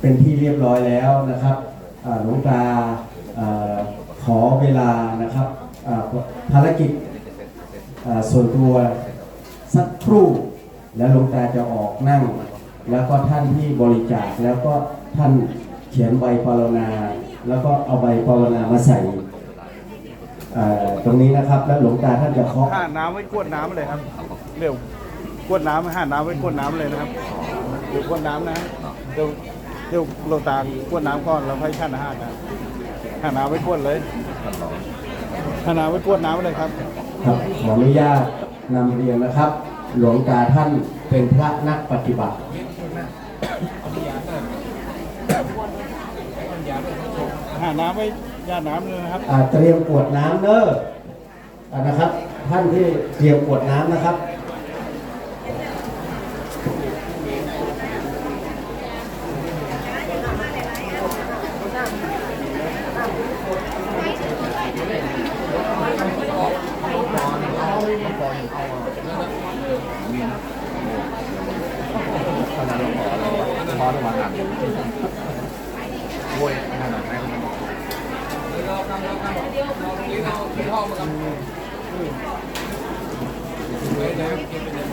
เป็นที่เรียบร้อยแล้วนะครับหลวงตาอขอเวลานะครับภารกิจส่วนตัวสักครู่ แล้วหลวงตาจะออกนั่ง แล้วก็ท่านที่บริจาคแล้วก็ท่านเขียนใบปรณาแล้วก็เอาใบปรณามาใส่ตรงนี้นะครับ แล้วหลวงตาท่านจะเคาะห้าน้ำไว้กวดน้ำเลยครับ เร็วกวดน้ำห้าน้ำไว้กวดน้ำเลยนะครับเดี๋ยวกวดน้ำนะเดี๋ยว เดี๋ยวโลตากวดน้ำก่อนแล้วให้ท่านห้านะห้าน้ำไว้กวดเลยห้าน้ำไว้กวดน้ำเลยครับครับขออนุญาตนำเรียนนะครับ หลวงตาท่านเป็นพระนักปฏิบัติห้าน้ำไว้ย่าน้ำเลยนะครับอ่าเตรียมกวดน้ำเนอะอ่านะครับ ท่านที่เตรียมกวดน้ำนะครับ พอระวังอะโวยขนาดไหน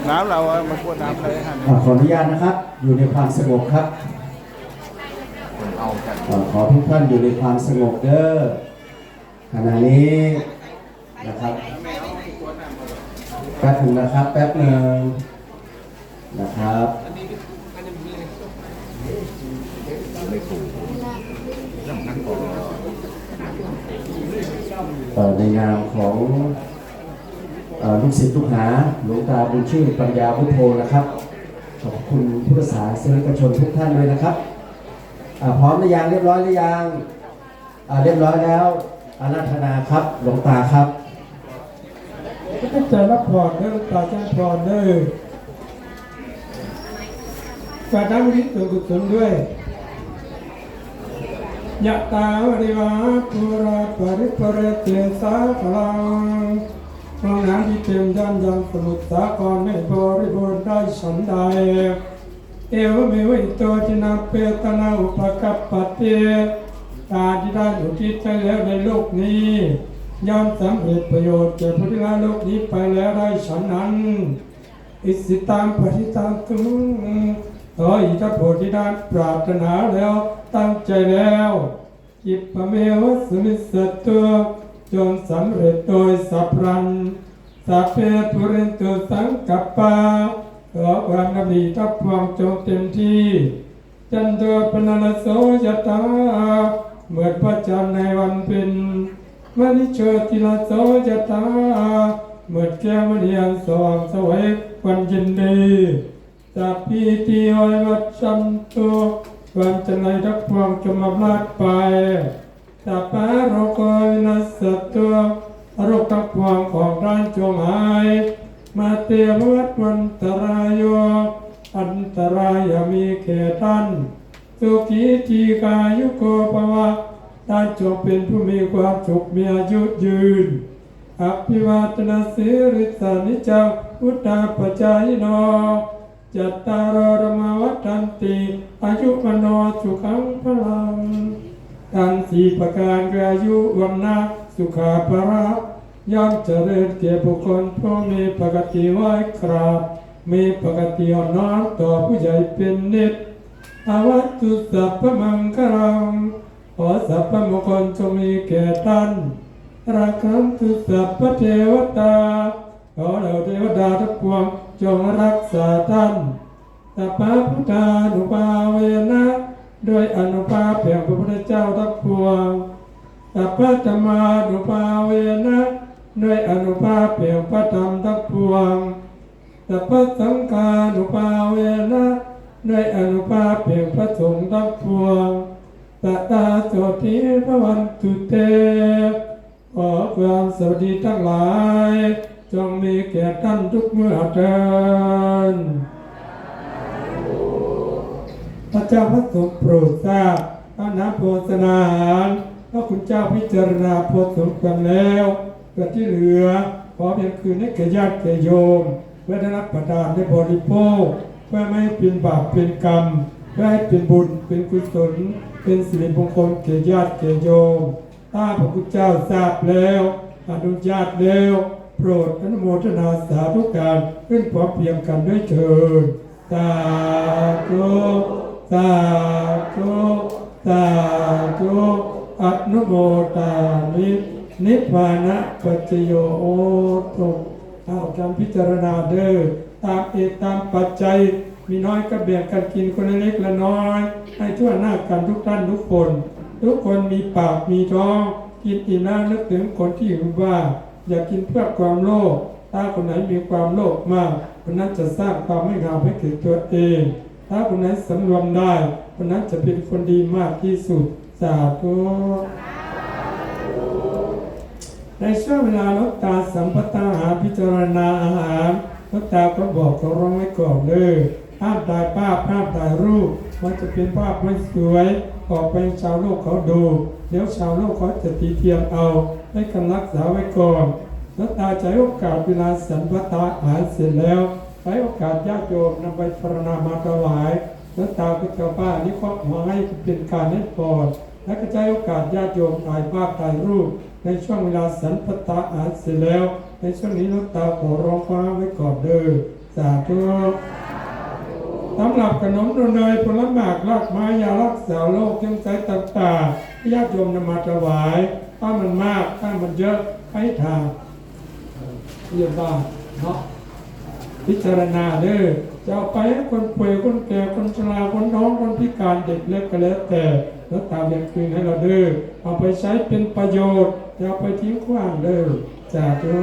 น้ำเราเอามากวดน้ำเลยห้าอ่าขออนุญาตนะครับ อยู่ในความสงบครับ เอาแต่อ่าขอทุกท่านอยู่ในความสงบเด้อขณะนี้นะครับแป๊บหนึ่งนะครับ แป๊บหนึ่งนะครับ ไม่ถูกเรื่องนั้นก่อนเอ่อในนามของลูกศิษย์ลูกหาหลวงตาบุญชื่นปัญญาพุทโธนะครับ ขอบคุณพุทธศาสนิกชนทุกท่านด้วยนะครับพร้อมหรือยังเรียบร้อยหรือยังเรียบร้อยแล้วอาราธนาครับหลวงตาครับก็จะรับพรเด้อตาจ้าพรเด้อฝากน้ำวิทย์ตัวกุศลด้วย ยะตาวริวาปุราปริปเรเตสาพลังห้องน้ำที่เต็มย่านยังสมุทรสาครไม่บริบูรณ์ได้ฉันใด เอวเมวิโตจินาเปตนาอุปกัปปะเตการที่ได้อุทิศไปแล้วในโลกนี้ย่อมสำเร็จประโยชน์แก่ผู้ที่ละโลกนี้ไปแล้วได้ฉันนั้น อิสิตังปฏิตังตุขออิทธโพธิดานปรารถนาแล้ว ตั้งใจแล้วกิปเมวสมิสสตัวจงสำเร็จโดยสัพรันสัพเพปุรนตุสังกัปปาขอความนบีทับความจงเต็มที่จันโทปนลโสยตาเหมือนพระจันทร์ในวันเพ็ญมณิโชติลโสยตาเหมือนแก้วมณีอันสว่างสวยวันยินดีสัพพีติโอยวัชชันตุ ความจันไรทักพวงจงมาพลาดไปสัพพะโรโกวินัสสตุโรคทักพวงของร้านจงหาย มาเตมวัดวันตรายโยอันตรายมีแก่ท่านสุขีทีกายุโกภวะท่านจงเป็นผู้มีความสุขมีอายุยืนอภิวาทนาสิริสานิจังพุทธาปจายโน จัตตารโรมวัฏันติอายุมโนสุขังพลังการสี่ประการคืออายุวันนาสุขาภระย่อมเจริญแก่บุคคลผู้มีปกติไหวกราบมีปกติอ่อนน้อมต่อผู้ใหญ่เป็นนิดอวัตตุสัพพมังคลังขอสัพพมงคลจงมีแก่ท่านรักขันตุสัพพเทวตาขอเราเทวดาทุกพวง จงรักษาท่านสัพพะพุทธานุภาเวนะโดยอนุภาพแห่งพระพุทธเจ้าทุกพวงสัพพะธรรมานุภาเวนะโดยอนุภาพแห่งพระธรรมทุกพวงสัพพะสังฆานุภาเวนะโดยอนุภาพแห่งพระสงฆ์ทุกพวงสัตตาโสติพระวันตุเตขอความสวัสดีทั้งหลาย จงมีแก่ท่านทุกเมื่อเดินพระเจ้าพระสงฆ์โปรดทราบพระนาโพสนาหารพระคุณเจ้าพิจารณาโพสสมควรแล้วส่วนที่เหลือขอเพียงคืนให้แก่ญาติแก่โยมเพื่อได้รับประทานได้บริโภคเพื่อไม่ให้เป็นบาปเป็นกรรมพื่อให้เป็นบุญเป็นกุศล เป็นสิริมงคลแก่ญาติแก่โยมถ้าพระพุทธเจ้าทราบแล้วอนุญาตแล้ว โปรดอนุโมทนาสาธุการขึ้นพร้อมเพียงกันด้วยเถิดสาธุสาธุสาธุอนุโมทามินิพพานะปัจโยโอตุเอาจำพิจารณาเด้อตามเอกตามปัจจัย มีน้อยก็แบ่งกันกินคนเล็กละน้อย ให้ทั่วหน้ากันทุกท่านทุกคน ทุกคนมีปากมีท้อง กินอิ่มแล้วนึกถึงคนที่อยู่ว่าน อย่ากินเพื่อความโลภถ้าคนไหนมีความโลภมาก คนนั้นจะสร้างความไม่งามให้แก่ตัวเอง ถ้าคนไหนสำรวมได้ คนนั้นจะเป็นคนดีมากที่สุดสาธุในช่วงเวลาลวงตาสัมปทานอาหาพิจารณาอาหารลวงตาก็บอกเขาร้องไว้ก่อนเลยห้ามถ่ายภาพห้ามถ่ายรูป มันจะเป็นภาพไม่สวย ออกไปชาวโลกเขาดู เดี๋ยวชาวโลกเขาจะตีเทียมเอา ให้กันรักษาไว้ก่อนหลวตาใช้โอกาสเวลาสัมปทาอาหารเสร็จแล้วใช้โอกาสญาติโยมนำไปพรณนามาถวายหลวตาก็จะบ้านี่ก็ขอให้เป็นการให้พรและก็ใช้โอกาสญาติโยมถ่ายภาพถ่ายรูป ในช่วงเวลาสันปตาอาหารเสร็จแล้ว ในช่วงนี้ลูกตาขอร้องฟ้าไว้ก่อนเด้อสาธุ สำหรับขนมโดนยผลหมากลากไม้ยารักษาโรคเครื่องใช้ต่างๆที่ญาติโยมนำมาถวายถ้ามันมากถ้ามันเยอะให้ทานเรียกว่าเนาะพิจารณาเด้อจะเอาไปให้คนป่วยคนแก่คนชราคนท้องคนพิการเด็กเล็กก็แล้วแต่แล้วตามเรียนคืนให้เราเด้อเอาไปใช้เป็นประโยชน์อย่าเอาไปทิ้งขว้างเด้อสาธุ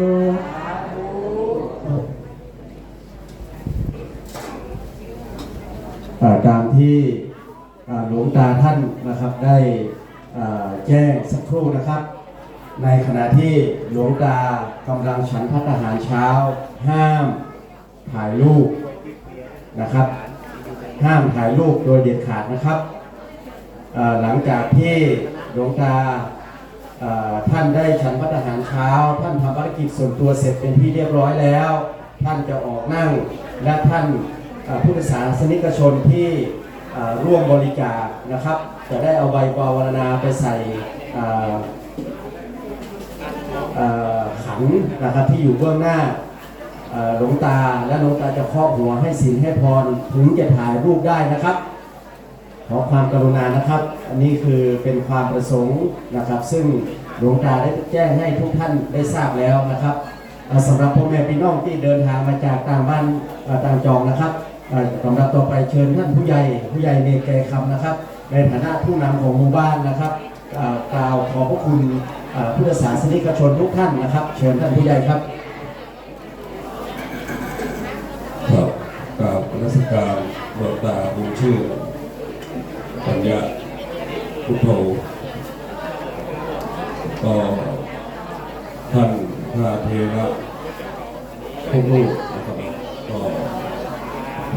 อ่า ตามที่หลวงตาท่านนะครับได้แจ้งสักครู่นะครับ ในขณะที่หลวงตากำลังฉันพัฒหารเช้า ห้ามถ่ายรูปนะครับ ห้ามถ่ายรูปโดยเด็ดขาดนะครับ หลังจากที่หลวงตาท่านได้ฉันพัฒหารเช้า ท่านทำภารกิจส่วนตัวเสร็จเป็นที่เรียบร้อยแล้ว ท่านจะออกนั่งและท่าน ผู้โดยสารสนิกชนที่ร่วมบริจาคนะครับ จะได้เอาใบปวารณาไปใส่ขันนะครับที่อยู่เบื้องหน้าหลวงตาและหลวงตาจะครอบหัวให้ศีลให้พรถึงจะถ่ายรูปได้นะครับ ขอความกรุณานะครับ อันนี้คือเป็นความประสงค์นะครับ ซึ่งหลวงตาได้แจ้งให้ทุกท่านได้ทราบแล้วนะครับสำหรับพ่อแม่พี่น้องที่เดินทางมาจากต่างบ้านต่างจองนะครับ สำหรับต่อไปเชิญท่านผู้ใหญ่ผู้ใหญ่เนกแกคำนะครับ ในฐานะผู้นำของหมู่บ้านนะครับเอ่อกล่าวขอบพระคุณเอ่อพุทธศาสนิกชนทุกท่านนะครับ เชิญท่านผู้ใหญ่ครับครับกราบนมัสการหลวงตาบุญชื่อปัญญาพุทโธก็ท่านพระเทระทุกรูปนะครับก็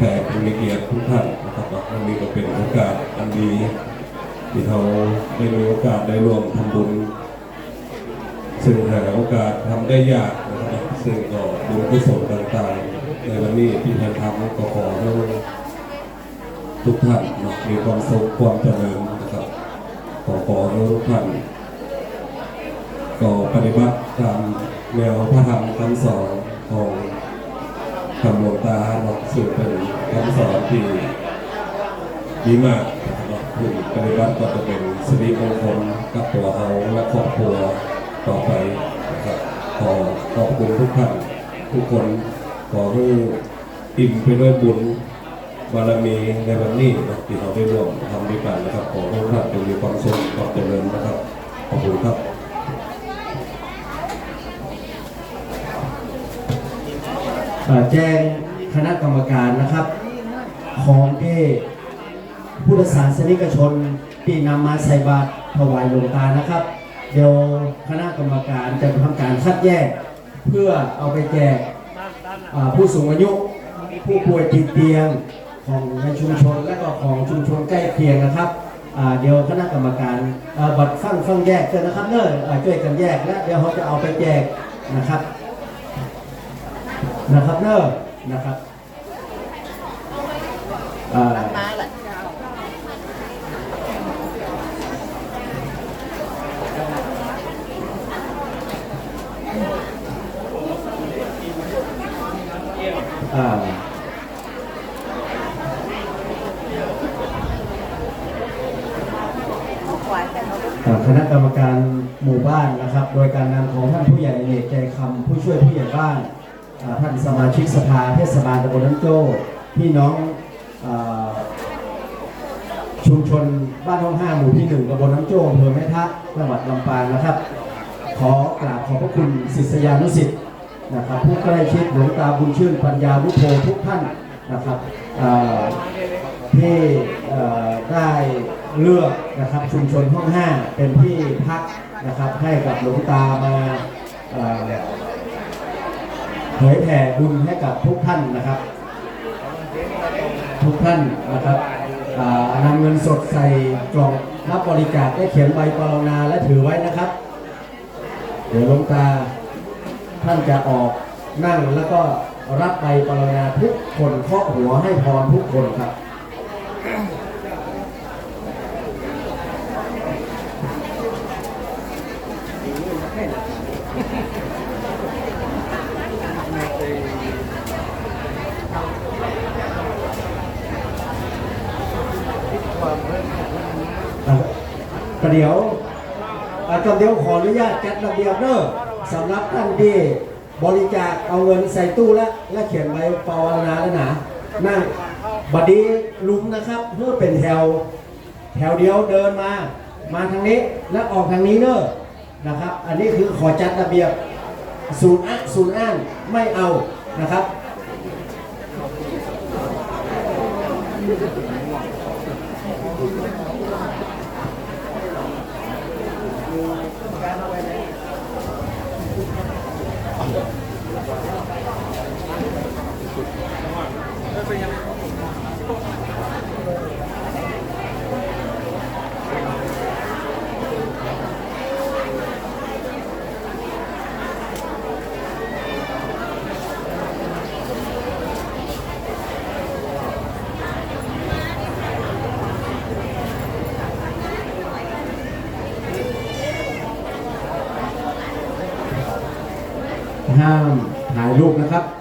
แผ่ผู้มีเกียรติทุกท่านนะครับวันนี้ก็เป็นโอกาสอันดีที่เขาได้มีโอกาสได้ร่วมทำบุญซึ่งหาโอกาสทำได้ยากนะครับซึ่งก็บุญกุศลต่างๆ ในวันนี้ที่ท่านทำก็ขอให้ทุกท่านนะมีความสุขความเจริญนะครับขอขอให้ทุกท่านก็ปฏิบัติตามแนวพระธรรมคำสอนของ คำหลวงตาเนาะซึ่งเป็นคำสอนที่ดีมากนะครับผู้ปฏิบัติก็จะเป็นสิริมงคลกับตัวเราและครอบครัวต่อไปนะครับขอขอบคุณทุกท่านทุกคนขอให้อิ่มไปด้วยบุญบารมีในวันนี้นะที่เราได้ร่วมทำด้วยกันนะครับขอให้ทุกท่านจงมีความสุขความเจริญนะครับขอบคุณครับ เอ่อแจ้งคณะกรรมการนะครับ ของที่พุทธศาสนิกชนที่นำมาใส่บาตรถวายหลวงตานะครับ เดี๋ยวคณะกรรมการจะทำการคัดแยก เพื่อเอาไปแจกอ่าผู้สูงอายุผู้ป่วยติดเตียงของในชุมชนและก็ของชุมชนใกล้เคียงนะครับอ่าเดี๋ยวคณะกรรมการอ่าบัตรฟังฟังแยกเจอนะครับเนอะอ่าช่วยกันแยกและเดี๋ยวเขาจะเอาไปแจกนะครับ นะครับเนอะนะครับอ่าคณะกรรมการหมู่บ้านนะครับ โดยการนำของท่านผู้ใหญ่เอกใจคำผู้ช่วยผู้ใหญ่บ้าน ท่านสมาชิกสภาเทศบาลตำบลน้ำโจ้พี่น้องอชุมชนบ้านห้องห้าหมู่ที่หนึ่งตำบลน้ำโจ้อำเภอแม่ทะจังหวัดลำปางนะครับ ขอกราบขอบพระคุณศิษยานุศิษย์นะครับผู้ใกล้ชิดหลวงตาบุญชื่นปัญญาวุโธทุกท่านนะครับที่ได้เลือกนะครับชุมชนห้องห้าเป็นที่พักนะครับให้กับหลวงตามา เผยแผ่บุญให้กับทุกท่านนะครับ ทุกท่านนะครับอ่านำเงินสดใส่กล่องรับบริจาคได้เขียนใบปรณาและถือไว้นะครับ เดี๋ยวลงตาท่านจะออกนั่งแล้วก็รับใบปรณาทุกคนเคาะหัวให้พรทุกคนครับ อะประ เดี๋ยวตอะก็เดียวขออนุญาตจัดระเบียบเนอะสำหรับท่านที่บริจาคเอาเงินใส่ตู้แล้วและเขียนใบปรนนาแล้วนะนั่งบัดนี้ลุมนะครับเพื่อเป็นแถวแถวเดียวเดินมา มาทางนี้แล้วออกทางนี้เนอะนะครับ อันนี้คือขอจัดระเบียบศูนย์อะศูนย์อ้านไม่เอานะครับ ห้ามถ่ายรูปนะครับ